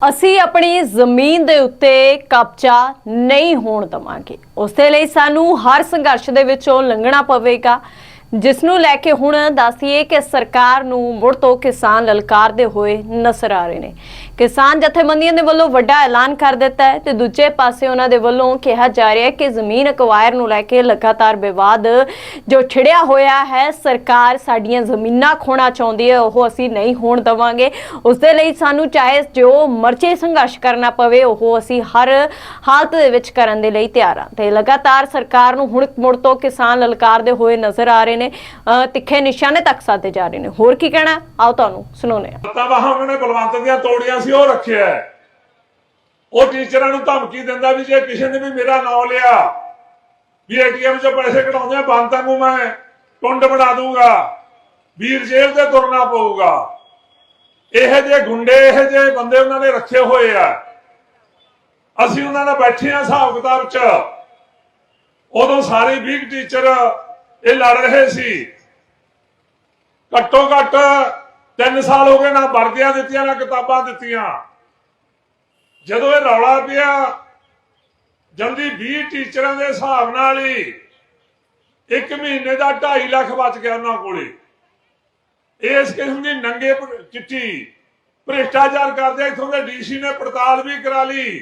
ਅਸੀਂ ਆਪਣੀ ਜ਼ਮੀਨ ਦੇ ਉੱਤੇ ਕਬਜ਼ਾ ਨਹੀਂ ਹੋਣ ਦਵਾਂਗੇ। ਉਸ ਦੇ ਲਈ ਸਾਨੂੰ ਹਰ ਸੰਘਰਸ਼ ਦੇ ਵਿੱਚੋਂ ਲੰਘਣਾ ਪਵੇਗਾ। ਜਿਸ ਨੂੰ ਲੈ ਕੇ ਹੁਣ ਦੱਸੀਏ ਕਿ ਸਰਕਾਰ ਨੂੰ ਮੁੜ ਤੋਂ ਕਿਸਾਨ ਲਲਕਾਰਦੇ ਹੋਏ ਨਜ਼ਰ ਆ ਰਹੇ ਨੇ। ਕਿਸਾਨ ਜਥੇਬੰਦੀਆਂ ਦੇ ਵੱਲੋਂ ਵੱਡਾ ਐਲਾਨ ਕਰ ਦਿੱਤਾ ਹੈ ਤੇ ਦੂਜੇ ਪਾਸੇ ਉਹਨਾਂ ਦੇ ਵੱਲੋਂ ਕਿਹਾ ਜਾ ਰਿਹਾ ਹੈ ਕਿ ਜ਼ਮੀਨ ਅਕਵਾਇਰ ਨੂੰ ਲੈ ਕੇ ਲਗਾਤਾਰ ਵਿਵਾਦ ਜੋ ਛਿੜਿਆ ਹੋਇਆ ਹੈ, ਸਰਕਾਰ ਸਾਡੀਆਂ ਜ਼ਮੀਨਾਂ ਖੋਣਾ ਚਾਹੁੰਦੀ ਹੈ, ਉਹ ਅਸੀਂ ਨਹੀਂ ਹੋਣ ਦਵਾਂਗੇ। ਉਸ ਦੇ ਲਈ ਸਾਨੂੰ ਚਾਹੇ ਜੋ ਮਰਜ਼ੀ ਸੰਘਰਸ਼ ਕਰਨਾ ਪਵੇ, ਉਹ ਅਸੀਂ ਹਰ ਹਾਲਤ ਦੇ ਵਿੱਚ ਕਰਨ ਦੇ ਲਈ ਤਿਆਰ ਹਾਂ। ਤੇ ਲਗਾਤਾਰ ਸਰਕਾਰ ਨੂੰ ਹੁਣ ਮੁੜ ਤੋਂ ਕਿਸਾਨ ਲਲਕਾਰਦੇ ਹੋਏ ਨਜ਼ਰ ਆ ਰਹੇ ਨੇ ਤਿੱਖੇ ਨਿਸ਼ਾਨੇ ਤੱਕ ਸਾਧੇ ਜਾ ਰਹੇ ਨੇ। ਹੋਰ ਕੀ ਕਹਿਣਾ? ਆਓ ਤੁਹਾਨੂੰ ਸੁਣਾਉਂਦੇ ਹਾਂ। ਤਾਂ ਉਹਨਾਂ ਨੇ ਬਲਵੰਤ ਦੀਆਂ ਤੋੜੀਆਂ ਸੀ, ਉਹ ਰੱਖਿਆ ਉਹ ਟੀਚਰਾਂ ਨੂੰ ਧਮਕੀ ਦਿੰਦਾ ਵੀ ਜੇ ਕਿਸੇ ਨੇ ਵੀ ਮੇਰਾ ਨਾਮ ਲਿਆ, ਵੀ ਏਟੀਐਮ 'ਚੋਂ ਪੈਸੇ ਕਢਾਉਂਦੇ ਆ ਨੂੰ ਮੈਂ ਟੁੰਡ ਬਣਾ ਦੂੰਗਾ ਵੀਰ ਜੇਲ੍ਹ ਤੇ ਤੁਰਨਾ ਪਊਗਾ। ਇਹ ਜੇ ਗੁੰਡੇ, ਇਹ ਜੇ ਬੰਦੇ ਉਹਨਾਂ ਨੇ ਰੱਖੇ ਹੋਏ ਆ। ਅਸੀਂ ਉਹਨਾਂ ਨਾਲ ਬੈਠੇ ਆ ਹਿਸਾਬ ਕਿਤਾਬ 'ਚ। ਉਦੋਂ ਸਾਰੇ ਵੀਕ ਟੀਚਰ ਇਹ ਲੜ ਰਹੇ ਸੀ। ਘੱਟੋ ਘੱਟ 3 ਸਾਲ ਹੋ ਗਏ ਨਾ ਵਰਦੀਆਂ ਦਿੱਤੀਆਂ, ਨਾ ਕਿਤਾਬਾਂ ਦਿੱਤੀਆਂ। ਜਦੋਂ ਇਹ ਰੌਲਾ ਪਿਆ ਜਲਦੀ 20 ਟੀਚਰਾਂ ਦੇ ਹਿਸਾਬ ਨਾਲ ਹੀ ਇੱਕ ਮਹੀਨੇ ਦਾ 2.5 ਲੱਖ ਬਚ ਗਿਆ ਉਹਨਾਂ ਕੋਲੇ। ਇਸ ਕਿਸਮ ਦੀ ਨੰਗੇ ਚਿੱਠੀ ਭ੍ਰਿਸ਼ਟਾਚਾਰ ਕਰਦੇ ਇਥੋਂ ਦੇ ਡੀਸੀ ਨੇ ਪੜਤਾਲ ਵੀ ਕਰਾ ਲਈ।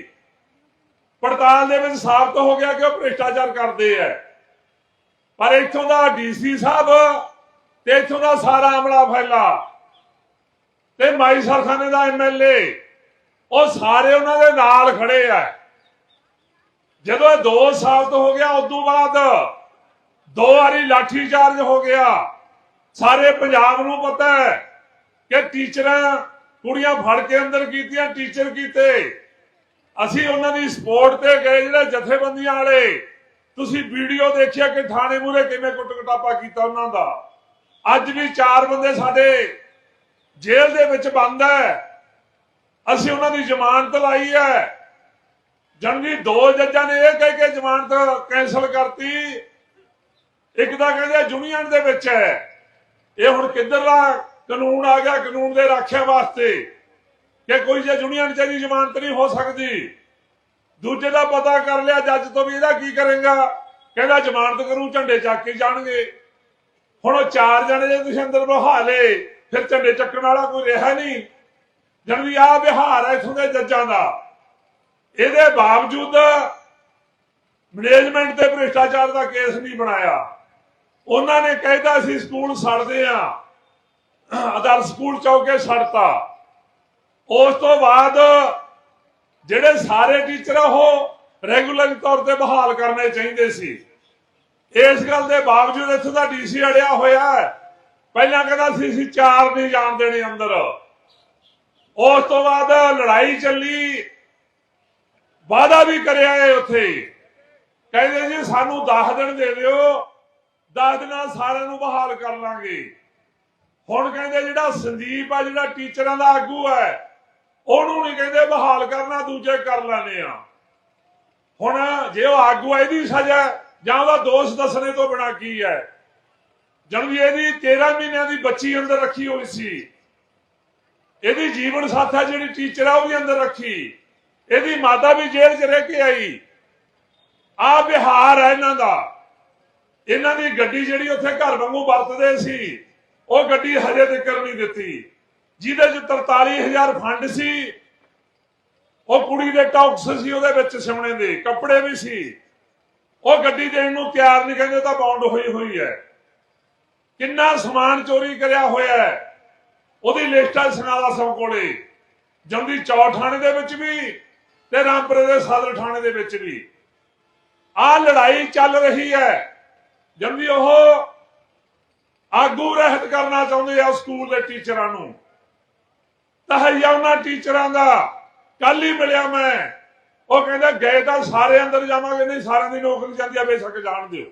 ਪੜਤਾਲ ਦੇ ਵਿੱਚ ਸਾਬਤ ਹੋ ਗਿਆ ਕਿ ਉਹ ਭ੍ਰਿਸ਼ਟਾਚਾਰ ਕਰਦੇ ਆ। ਪਰ ਇੱਥੋਂ ਦਾ ਡੀਸੀ ਸਾਹਿਬ ਤੇ ਇੱਥੋਂ ਦਾ ਸਾਰਾ ਅਮਲਾ ਫੈਲਾ। ਤੇ ਮਾਈ ਸਰਖਾਨੇ ਦਾ ਐਮਐਲਏ ਉਹ ਸਾਰੇ ਉਹਨਾਂ ਦੇ ਨਾਲ ਖੜੇ ਆ। ਜਦੋਂ ਇਹ 2 ਸਾਲ ਤੋਂ ਹੋ ਗਿਆ, ਉਦੋਂ ਬਾਅਦ ਦੋ ਵਾਰੀ ਲਾਠੀ ਚਾਰਜ ਹੋ ਗਿਆ। ਸਾਰੇ ਪੰਜਾਬ ਨੂੰ ਪਤਾ ਹੈ ਕਿ ਟੀਚਰਾਂ ਕੁੜੀਆਂ ਫੜ ਕੇ ਅੰਦਰ ਕੀਤੀਆਂ, ਟੀਚਰ ਕੀਤੇ। ਅਸੀਂ ਉਹਨਾਂ ਦੀ ਸਪੋਰਟ ਤੇ ਗਏ ਜਿਹੜੇ ਜਥੇਬੰਦੀਆਂ ਵਾਲੇ। ਤੁਸੀਂ ਵੀਡੀਓ ਦੇਖਿਆ ਕਿ ਥਾਣੇ ਮੂਰੇ ਕਿਵੇਂ ਕੁੱਟ ਕਟਾਪਾ ਕੀਤਾ ਉਹਨਾਂ ਦਾ? ਅੱਜ ਵੀ ਚਾਰ ਬੰਦੇ ਸਾਡੇ ਜੇਲ੍ਹ ਦੇ ਵਿੱਚ ਬੰਦ ਹੈ। ਅਸੀਂ ਉਹਨਾਂ ਦੀ ਜ਼ਮਾਨਤ ਲਾਈ ਹੈ। ਜੰਗੀ ਦੋ ਜੱਜਾਂ ਨੇ ਇਹ ਕਹਿ ਕੇ ਜ਼ਮਾਨਤ ਕੈਨਸਲ ਕਰਤੀ। ਇੱਕ ਤਾਂ ਕਹਿੰਦੇ ਯੂਨੀਅਨ ਦੇ ਵਿੱਚ ਹੈ। ਇਹ ਹੁਣ ਕਿੱਧਰਲਾ ਕਾਨੂੰਨ ਆ ਗਿਆ? ਕਾਨੂੰਨ ਦੇ ਰਾਖਿਆ ਵਾਸਤੇ। ਕਿ ਕੋਈ ਜੇ ਯੂਨੀਅਨ ਚ ਦੀ ਜ਼ਮਾਨਤ ਨਹੀਂ ਹੋ ਸਕਦੀ। ਦੂਜੇ ਦਾ ਪਤਾ ਕਰ ਲਿਆ, ਜੱਜ ਤੋਂ ਵੀ ਇਹਦਾ ਕੀ ਕਰੇਗਾ? ਕਹਿੰਦਾ, ਜ਼ਮਾਨਤ ਕਰੂ, ਝੰਡੇ ਚੱਕ ਕੇ ਜਾਣਗੇ। ਹੁਣ ਉਹ ਚਾਰ ਜਣੇ ਜੇ ਤੁਸੀਂ ਅੰਦਰ ਬਹਾ ਲੇ ਫਿਰ ਝੰਡੇ ਚੱਕਣ ਵਾਲਾ ਕੋਈ ਰਿਹਾ ਨਹੀਂ। ਜਦ ਵੀ ਆ ਬਿਹਾਰ ਹੈ ਇਥੋਂ ਦੇ ਜੱਜਾਂ ਦਾ, ਇਹਦੇ ਬਾਵਜੂਦ ਮੈਨੇਜਮੈਂਟ ਤੇ ਭ੍ਰਿਸ਼ਟਾਚਾਰ ਦਾ ਕੇਸ ਨਹੀਂ ਬਣਾਇਆ। ਉਹਨਾਂ ਨੇ ਕਹਿਦਾ ਸੀ ਸਕੂਲ ਸੜਦੇ ਆ ਅਦਰ ਸਕੂਲ ਚੌਕੇ ਸੜਤਾ। ਉਸ ਤੋਂ ਬਾਅਦ ਜਿਹੜੇ ਸਾਰੇ ਟੀਚਰ ਆ ਉਹ ਰੈਗੂਲਰ ਤੌਰ ਤੇ ਬਹਾਲ ਕਰਨੇ ਚਾਹੀਦੇ ਸੀ। ਇਸ ਗੱਲ ਦੇ ਬਾਵਜੂਦ ਇੱਥੇ ਦਾ ਡੀਸੀ ਅੜਿਆ ਹੋਇਆ ਹੈ। ਪਹਿਲਾਂ ਕਹਿੰਦਾ ਸੀ, ਅਸੀਂ ਚਾਰ ਨਹੀਂ ਜਾਣ ਦੇਣੇ ਅੰਦਰ। ਉਸ ਤੋਂ ਬਾਅਦ ਲੜਾਈ ਚੱਲੀ। ਵਾਦਾ ਵੀ ਕਰਿਆ ਏ ਉੱਥੇ। ਕਹਿੰਦੇ ਜੀ, ਸਾਨੂੰ 10 ਦਿਨ ਦੇ ਦਿਓ। 10 ਦਿਨਾਂ ਸਾਰਿਆਂ ਨੂੰ ਬਹਾਲ ਕਰ ਲਾਂਗੇ। ਹੁਣ ਕਹਿੰਦੇ ਜਿਹੜਾ ਸੰਦੀਪ ਆ, ਜਿਹੜਾ ਟੀਚਰਾਂ ਦਾ ਆਗੂ ਹੈ ਉਹਨੂੰ ਨਹੀਂ ਕਹਿੰਦੇ ਬਹਾਲ ਕਰਨਾ, ਦੂਜੇ ਕਰ ਲੈਣੇ ਆ। ਹੁਣ ਜੇ ਉਹ ਆਗੂ ਇਹਦੀ ਸਜ਼ਾ ਜਾਂ ਉਹਦਾ ਦੋਸ਼ ਦੱਸਣੇ ਤੋਂ ਬਿਨਾ ਕੀ ਹੈ? ਜਦ ਇਹਦੀ 13 ਮਹੀਨਿਆਂ ਦੀ ਬੱਚੀ ਅੰਦਰ ਰੱਖੀ ਹੋਈ ਸੀ, ਇਹਦੀ ਜੀਵਨ ਸਾਥਾ ਜਿਹੜੀ ਟੀਚਰ ਆ, ਉਹ ਵੀ ਅੰਦਰ ਰੱਖੀ। ਇਹਦੀ ਮਾਤਾ ਵੀ ਜੇਲ੍ਹ 'ਚ ਰਹਿ ਕੇ ਆਈ। ਆ ਬਿਹਾਰ ਹੈ ਇਹਨਾਂ ਦਾ। ਇਹਨਾਂ ਦੀ ਗੱਡੀ ਜਿਹੜੀ ਉੱਥੇ ਘਰ ਵਾਂਗੂ ਵਰਤਦੇ ਸੀ, ਉਹ ਗੱਡੀ ਹਜੇ ਤੱਕ ਨਹੀਂ ਦਿੱਤੀ। ਜਿਹਦੇ 'ਚ 43000 ਫੰਡ ਸੀ, ਉਹ ਕੁੜੀ ਦੇ ਟੌਕਸ ਸੀ, ਉਹਦੇ ਵਿੱਚ ਸਿਮਣੇ ਦੇ, ਕੱਪੜੇ ਵੀ ਸੀ। ਉਹ ਗੱਡੀ ਦੇਣ ਨੂੰ ਤਿਆਰ ਨਹੀਂ, ਕਹਿੰਦੇ ਉਹ ਤਾਂ ਬੌਂਡ ਹੋਈ ਹੋਈ ਹੈ। ਕਿੰਨਾ ਸਮਾਨ ਚੋਰੀ ਕਰਿਆ ਹੋਇਆ ਹੈ। ਉਹਦੀ ਲਿਸਟ ਹੈ ਸਨਾਲਾ ਸਭ ਕੋਲੇ। ਜੰਦੀ ਚੌ ਥਾਣੇ ਦੇ ਵਿੱਚ ਵੀ ਤੇ ਰਾਮਪੁਰੇ ਦੇ ਸਦਰ ਥਾਣੇ ਦੇ ਵਿੱਚ ਵੀ। ਆ ਲੜਾਈ ਚੱਲ ਰਹੀ ਹੈ। ਜੰਦੀ ਉਹ ਆਗੂ ਰਹਿਤ ਕਰਨਾ ਚਾਹੁੰਦੇ ਆ ਸਕੂਲ ਦੇ ਟੀਚਰਾਂ ਨੂੰ। ਤਹਈਆ ਉਹਨਾਂ ਟੀਚਰਾਂ ਦਾ। ਕੱਲ ਹੀ ਮਿਲਿਆ ਮੈਂ। ਉਹ ਕਹਿੰਦਾ, ਗਏ ਤਾਂ ਸਾਰੇ ਅੰਦਰ ਜਾਵਾਂਗੇ, ਨਹੀਂ ਸਾਰਿਆਂ ਦੀ ਨੌਕਰੀ ਜਾਂਦੀ ਆ, ਬੇਸ਼ੱਕ ਜਾਣ ਦਿਓ।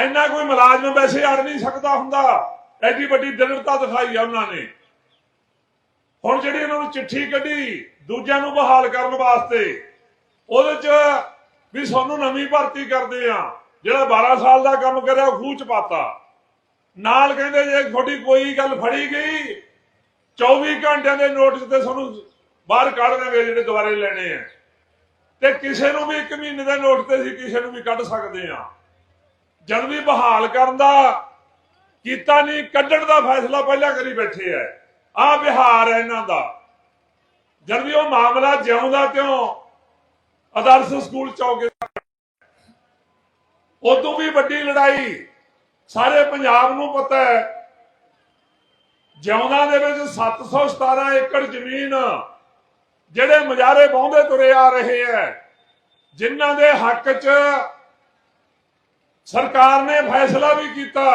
ਇੰਨਾ ਕੋਈ ਮੁਲਾਜ਼ਮ ਵੈਸੇ ਅੜ ਨਹੀਂ ਸਕਦਾ ਹੁੰਦਾ। ਐਡੀ ਵੱਡੀ ਦ੍ਰਿੜਤਾ ਦਿਖਾਈ ਆ ਉਹਨਾਂ ਨੇ। ਹੁਣ ਜਿਹੜੀ ਇਹਨਾਂ ਨੂੰ ਚਿੱਠੀ ਕੱਢੀ, ਦੂਜਿਆਂ ਨੂੰ ਬਹਾਲ ਕਰਨ ਵਾਸਤੇ, ਉਹਦੇ ਚ ਵੀ ਸਾਨੂੰ ਨਵੀਂ ਭਰਤੀ ਕਰਦੇ ਆ। ਜਿਹੜਾ 12 ਸਾਲ ਦਾ ਕੰਮ ਕਰਿਆ ਉਹ ਖੂਹ ਚ ਪਾਤਾ। ਨਾਲ ਕਹਿੰਦੇ, ਜੇ ਤੁਹਾਡੀ ਕੋਈ ਗੱਲ ਫੜੀ ਗਈ 24 ਘੰਟਿਆਂ ਦੇ ਨੋਟਿਸ ਤੇ ਤੁਹਾਨੂੰ ਬਾਹਰ ਕੱਢ ਦੇਵੇ ਜਿਹੜੇ ਦੁਬਾਰੇ ਲੈਣੇ ਆ। ਤੇ ਕਿਸੇ ਨੂੰ ਵੀ ਇੱਕ ਮਹੀਨੇ ਦੇ ਨੋਟ ਤੇ ਸੀ ਕਿਸੇ ਨੂੰ ਵੀ ਕੱਢ ਸਕਦੇ ਆ। ਜਦ ਵੀ ਬਹਾਲ ਕਰਨ ਦਾ, ਕੀਤਾ ਨਹੀਂ, ਕੱਢਣ ਦਾ ਫੈਸਲਾ ਪਹਿਲਾਂ ਕਰੀ ਬੈਠੇ ਐ ਆ ਬਿਹਾਰ ਹੈ ਇਹਨਾਂ ਦਾ। ਜਦ ਵੀ ਉਹ ਮਾਮਲਾ ਜਿਉਂਦਾ ਤਿਉਂ, ਆਦਰਸ਼ ਸਕੂਲ ਚੌਕੇ ਉਦੋਂ ਵੀ ਵੱਡੀ ਲੜਾਈ। ਸਾਰੇ ਪੰਜਾਬ ਨੂੰ ਪਤਾ ਹੈ ਜਿਉਂਦਾ ਦੇ ਵਿੱਚ 717 ਏਕੜ ਜ਼ਮੀਨ ਜਿਹੜੇ ਮਜਾਰੇ ਬਹੁੰਦੇ ਤੁਰੇ ਆ ਰਹੇ ਐ, ਜਿਨ੍ਹਾਂ ਦੇ ਹੱਕ 'ਚ ਸਰਕਾਰ ਨੇ ਫੈਸਲਾ ਵੀ ਕੀਤਾ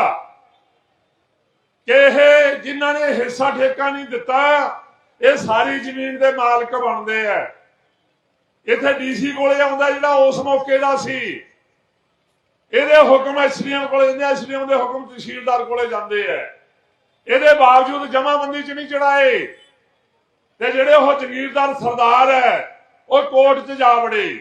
ਕਿ ਇਹ ਜਿਨ੍ਹਾਂ ਨੇ ਹਿੱਸਾ ਠੇਕਾ ਨਹੀਂ ਦਿੱਤਾ, ਇਹ ਸਾਰੀ ਜ਼ਮੀਨ ਦੇ ਮਾਲਕ ਬਣਦੇ ਐ। ਇੱਥੇ ਡੀਸੀ ਕੋਲੇ ਆਉਂਦਾ ਜਿਹੜਾ ਉਸ ਮੌਕੇ ਦਾ ਸੀ। ਇਹਦੇ ਹੁਕਮ ਐਸਡੀਐਮ ਕੋਲੇ ਜਾਂਦੇ ਐਸਡੀਐਮ ਦੇ ਹੁਕਮ ਤਹਿਸੀਲਦਾਰ ਕੋਲੇ ਜਾਂਦੇ ਐ। ਇਹਦੇ ਬਾਵਜੂਦ ਜਮਾਬੰਦੀ ਚ ਨਹੀਂ ਚੜਾਏ ਤੇ ਜਿਹੜੇ ਉਹ ਜਗੀਰਦਾਰ ਸਰਦਾਰ ਹੈ, ਉਹ ਕੋਰਟ 'ਚ ਜਾ ਵੜੇ।